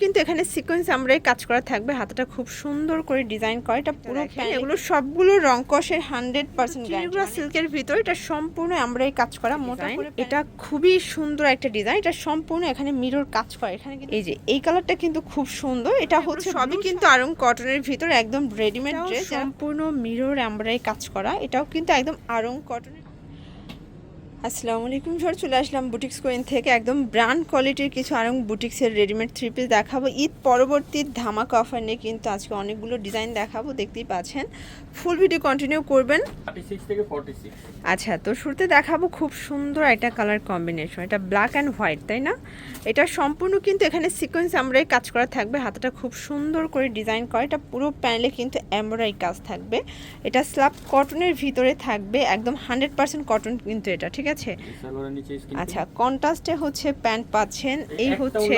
কিন্তু এখানে সিকোয়েন্স আমরা কাজ করা থাকবে। হাতাটা খুব সুন্দর করে ডিজাইন করা। এটা পুরো এগুলো সবগুলো রং কষের হান্ড্রেড পার্সেন্ট সিল্কের ভিতর এটা সম্পূর্ণ আমরা এই কাজ করা। মোটা এটা খুবই সুন্দর একটা ডিজাইন এটা সম্পূর্ণ এখানে মিরর কাজ করে। এখানে এই যে এই কালারটা কিন্তু খুব সুন্দর। এটা হচ্ছে সবই কিন্তু আরং কটনের ভিতর একদম রেডিমেড ড্রেস সম্পূর্ণ মিরর আমরাই কাজ করা। এটাও কিন্তু একদম আরং কটনের আসসালামু আলাইকুম স্যার চলে আসলাম বুটিক্স কোয়েন থেকে। একদম ব্র্যান্ড কোয়ালিটির কিছু আরং বুটিক্সের রেডিমেড থ্রি পিস দেখাবো। ঈদ পরবর্তী ধামাকা অফার নিয়ে কিন্তু আজকে অনেকগুলো ডিজাইন দেখাবো দেখতেই পাচ্ছেন। ফুল ভিডিও কন্টিনিউ করবেন। 36 থেকে 46 আচ্ছা তো শুরুতে দেখাবো খুব সুন্দর একটা কালার কম্বিনেশন এটা ব্ল্যাক অ্যান্ড হোয়াইট তাই না? এটা সম্পূর্ণ কিন্তু এখানে সিকোয়েন্স আমরাই কাজ করা থাকবে। হাতাটা খুব সুন্দর করে ডিজাইন করা। এটা পুরো প্যানেলে কিন্তু এমব্রয়ডারি কাজ থাকবে। এটা স্ল্যাব কটনের ভিতরে থাকবে। একদম হান্ড্রেড পার্সেন্ট কটন কিন্তু এটা ঠিক আছে? স্কিন আচ্ছা কন্ট্রাস্টে হচ্ছে প্যান্ট পাচ্ছেন এই হচ্ছে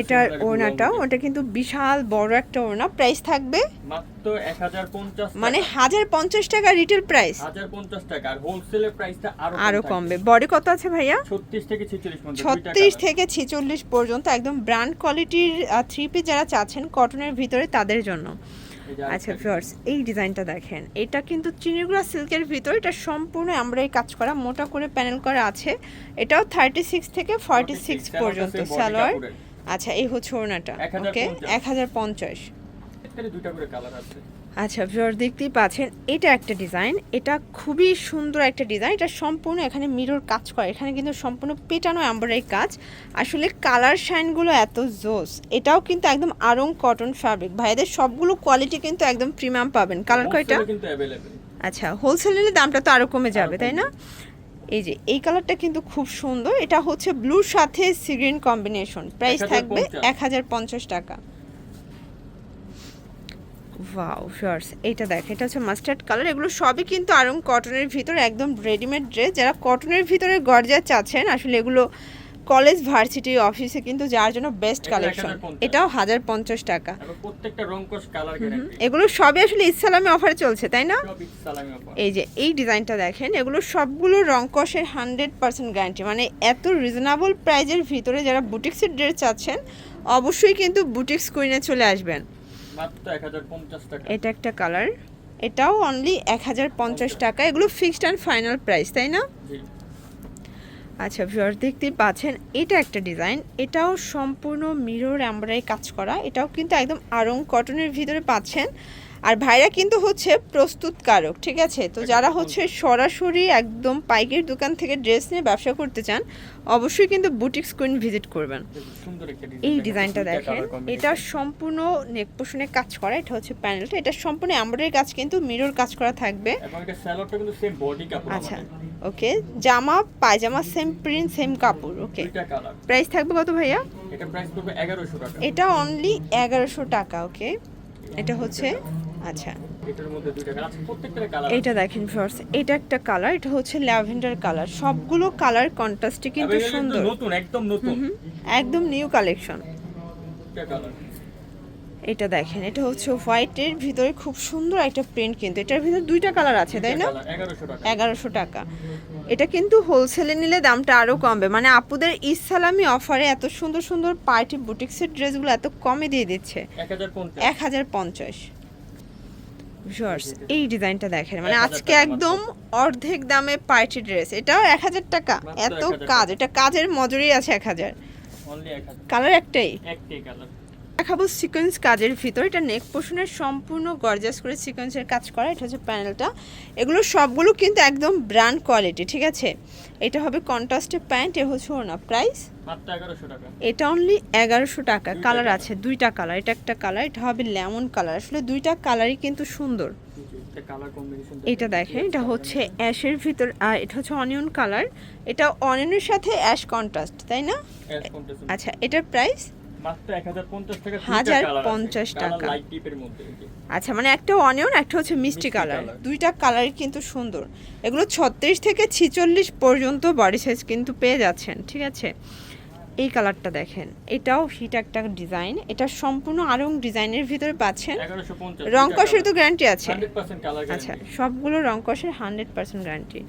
এটার similar ওটা কিন্তু বিশাল বড় একটা ওড়না প্রাইস থাকবে মাত্র 1050 মানে হাজার পঞ্চাশ টাকা রিটেল প্রাইস 1050 টাকা আর হোলসেলের প্রাইসটা আরও কমবে। বডি কত আছে ভাইয়া? 36 থেকে 46 পর্যন্ত ছত্রিশ থেকে ছেচল্লিশ পর্যন্ত একদম ব্র্যান্ড কোয়ালিটির থ্রি পিস যারা চাচ্ছেন কটনের ভিতরে তাদের জন্য। আচ্ছা ফিওর্স এই ডিজাইনটা দেখেন। এটা কিন্তু চিনিগুড়া সিল্কের ভিতর এটা সম্পূর্ণ আমরা এই কাজ করা মোটা করে প্যানেল করা আছে। এটাও থার্টি সিক্স থেকে ফর্টি সিক্স পর্যন্ত সালোয়ার। আচ্ছা এই হচ্ছে ওড়নাটা ওকে 1050 এক হাজার পঞ্চাশ। দুইটা করে কালার আছে। আচ্ছা ভিউয়ার দেখতেই পাচ্ছেন এটা একটা ডিজাইন এটা খুবই সুন্দর একটা ডিজাইন এটা সম্পূর্ণ এখানে মিরর কাজ করে এখানে কিন্তু সম্পূর্ণ পেটানো অ্যাম্বরাই কাজ। আসলে কালার শাইনগুলো এত জোস এটাও কিন্তু একদম আরং কটন ফ্যাব্রিক ভাইদের সবগুলো কোয়ালিটি কিন্তু একদম প্রিমিয়াম পাবেন। কালার কয়টা আচ্ছা হোলসেল নিলে দামটা তো আরও কমে যাবে তাই না? এই যে এই কালারটা কিন্তু খুব সুন্দর এটা হচ্ছে ব্লুর সাথে সিগ্রিন কম্বিনেশন প্রাইস থাকবে এক হাজার পঞ্চাশ টাকা। ওয়াও শর্টস এইটা দেখ এটা হচ্ছে মাস্টার্ড কালার এগুলো সবই কিন্তু আরং কটনের ভিতরে একদম রেডিমেড ড্রেস যারা কটনের ভিতরে গর্জা চাচ্ছেন আসলে এগুলো কলেজ ভার্সিটি অফিসে কিন্তু যার জন্য বেস্ট কালেকশন এটাও হাজার পঞ্চাশ টাকা। এগুলো সবই আসলে ইসলামে অফারে চলছে তাই না? এই যে এই ডিজাইনটা দেখেন এগুলো সবগুলো রং কষের হান্ড্রেড পার্সেন্ট গ্যারান্টি মানে এত রিজনেবল প্রাইজের ভিতরে যারা বুটিক্সের ড্রেস চাচ্ছেন অবশ্যই কিন্তু বুটিক্স কুইনে চলে আসবেন। মাত্র 1050 টাকা এটা একটা কালার। এটাও অনলি এক হাজার পঞ্চাশ টাকা। এগুলো ফিক্সড অ্যান্ড ফাইনাল প্রাইস তাই না? আচ্ছা ভিউয়ার দেখতে পাচ্ছেন এটা একটা ডিজাইন এটাও সম্পূর্ণ মিরর অ্যাম্বরাই কাজ করা। এটাও কিন্তু একদম আরং কটনের ভিতরে পাচ্ছেন। আর ভাইরা কিন্তু হচ্ছে প্রস্তুতকারক ঠিক আছে? তো যারা হচ্ছে সরাসরি একদম পাইকের দোকান থেকে ড্রেস নিয়ে ব্যবসা করতে চান অবশ্যই কিন্তু বুটিক স্কুইন ভিজিট করবেন। এই ডিজাইনটা দেখেন এটা সম্পূর্ণ নেক পোষণে কাজ করা এটা হচ্ছে প্যানেলটা এটা সম্পূর্ণ এমব্রয়ডারি কাজ কিন্তু মিরর কাজ করা থাকবে। আচ্ছা ওকে জামা পায়জামা সেম প্রিন্ট সেম কাপড় ওকে প্রাইস থাকবে কত ভাইয়া? এটা প্রাইস পড়বে 1100 টাকা। এটা অনলি এগারোশো টাকা ওকে এটা হচ্ছে আচ্ছা। এইটা দেখেন ফার্স্ট এটা একটা কালার এটা হচ্ছে ল্যাভেন্ডার কালার সবগুলো কালার কন্ট্রাস্টে কিন্তু সুন্দর। নতুন একদম নতুন। একদম নিউ কালেকশন এটা দেখেন এটা হচ্ছে হোয়াইটের ভিতরে খুব সুন্দর একটা প্রিন্ট কিন্তু। এটার ভিতরে দুইটা কালার আছে তাই না? এগারোশো টাকা। এটা কিন্তু হোলসেলে নিলে দামটা আরও কমবে। মানে আপুদের ইসালামি অফারে এত সুন্দর সুন্দর পার্টি বুটিক্সের ড্রেসগুলো এত কমে দিয়ে দিচ্ছে। এক হাজার পঞ্চাশ। ভিউয়ার্স এই ডিজাইনটা দেখেন মানে আজকে একদম অর্ধেক দামে পার্টি ড্রেস এটাও এক হাজার টাকা এত কাজ এটা কাজের মজুরি আছে এক হাজার। কালার একটাই? একটাই কালার দেখাবো সিকোয়েন্স কাজের ভিতর। এটা নেক পোর্শনের সম্পূর্ণ গর্জাস করে সিকোয়েন্সের কাজ করা। এটা হচ্ছে প্যানেলটা এগুলো সবগুলো কিন্তু একদম ব্র্যান্ড কোয়ালিটি ঠিক আছে? এটা হবে কন্ট্রাস্টের প্যান্ট এ হচ্ছে ওনা প্রাইস মাত্র 1100 টাকা। এটা অনলি এগারোশো টাকা। কালার আছে দুইটা কালার এটা একটা কালার এটা হবে লেমন কালার আসলে দুইটা কালারই কিন্তু সুন্দর। এটা দেখেন এটা হচ্ছে অ্যাশের ভিতর আর এটা হচ্ছে অনিয়ন কালার এটা অনিয়নের সাথে অ্যাশ কন্ট্রাস্ট তাই না? আচ্ছা এটার প্রাইস মাত্র 1050 টাকা হাজার পঞ্চাশ টাকা। আচ্ছা মানে একটা অনিয়ন একটা হচ্ছে মিষ্টি মিষ্টি কালার দুইটা কালারই কিন্তু সুন্দর। এগুলো ছত্রিশ থেকে ছিচল্লিশ পর্যন্ত বডি সাইজ কিন্তু পেয়ে যাচ্ছেন ঠিক আছে? এই কালারটা দেখেন। এটাও হিট একটা ডিজাইন এটা সম্পূর্ণ আরং ডিজাইনের ভিতরে পাচ্ছেন। রং কষের তো গ্যারান্টি আছে। আচ্ছা সবগুলো রং কষের হান্ড্রেড পার্সেন্ট গ্যারান্টি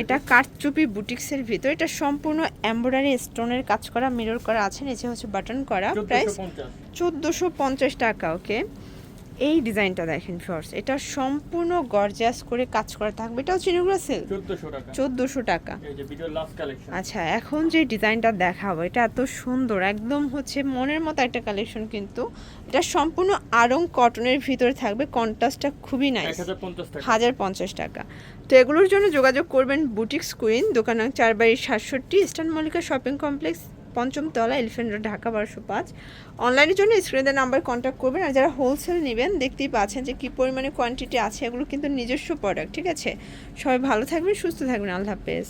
এটা কারচুপি বুটিক্সের ভিতর। এটা সম্পূর্ণ এমব্রয়ডারি স্টোনের কাজ করা মিরর করা আছে নিচে হচ্ছে বাটন করা। প্রাইস চোদ্দোশো পঞ্চাশ টাকা ওকে এই ডিজাইনটা দেখেন ফর্স এটা সম্পূর্ণ গর্জাস করে কাজ করা থাকবে। এটাও চিনিগুলো সেল চোদ্দশো টাকা। চোদ্দোশো টাকা। এই যে ভিডিও লাস্ট কালেকশন আচ্ছা এখন যে ডিজাইনটা দেখাবো এটা এত সুন্দর একদম হচ্ছে মনের মতো একটা কালেকশন কিন্তু। এটা সম্পূর্ণ আরং কটনের ভিতরে থাকবে কন্ট্রাস্টটা খুবই নাইস হাজার পঞ্চাশ টাকা। তো এগুলোর জন্য যোগাযোগ করবেন বুটিক্স কুইন দোকান চার বাড়ি সাতষট্টি ইস্টার্ন মল্লিকা শপিং কমপ্লেক্স পঞ্চম তলা এলিফেন্ট রোড ঢাকা বারোশো পাঁচ। অনলাইনের জন্য স্ক্রিনের নাম্বার কন্ট্যাক্ট করবেন আর যারা হোলসেল নেবেন, দেখতেই পাচ্ছেন যে কী পরিমাণে কোয়ান্টিটি আছে, এগুলো কিন্তু নিজস্ব প্রোডাক্ট ঠিক আছে? সবাই ভালো থাকবেন, সুস্থ থাকবেন, আল্লাহ হাফেজ।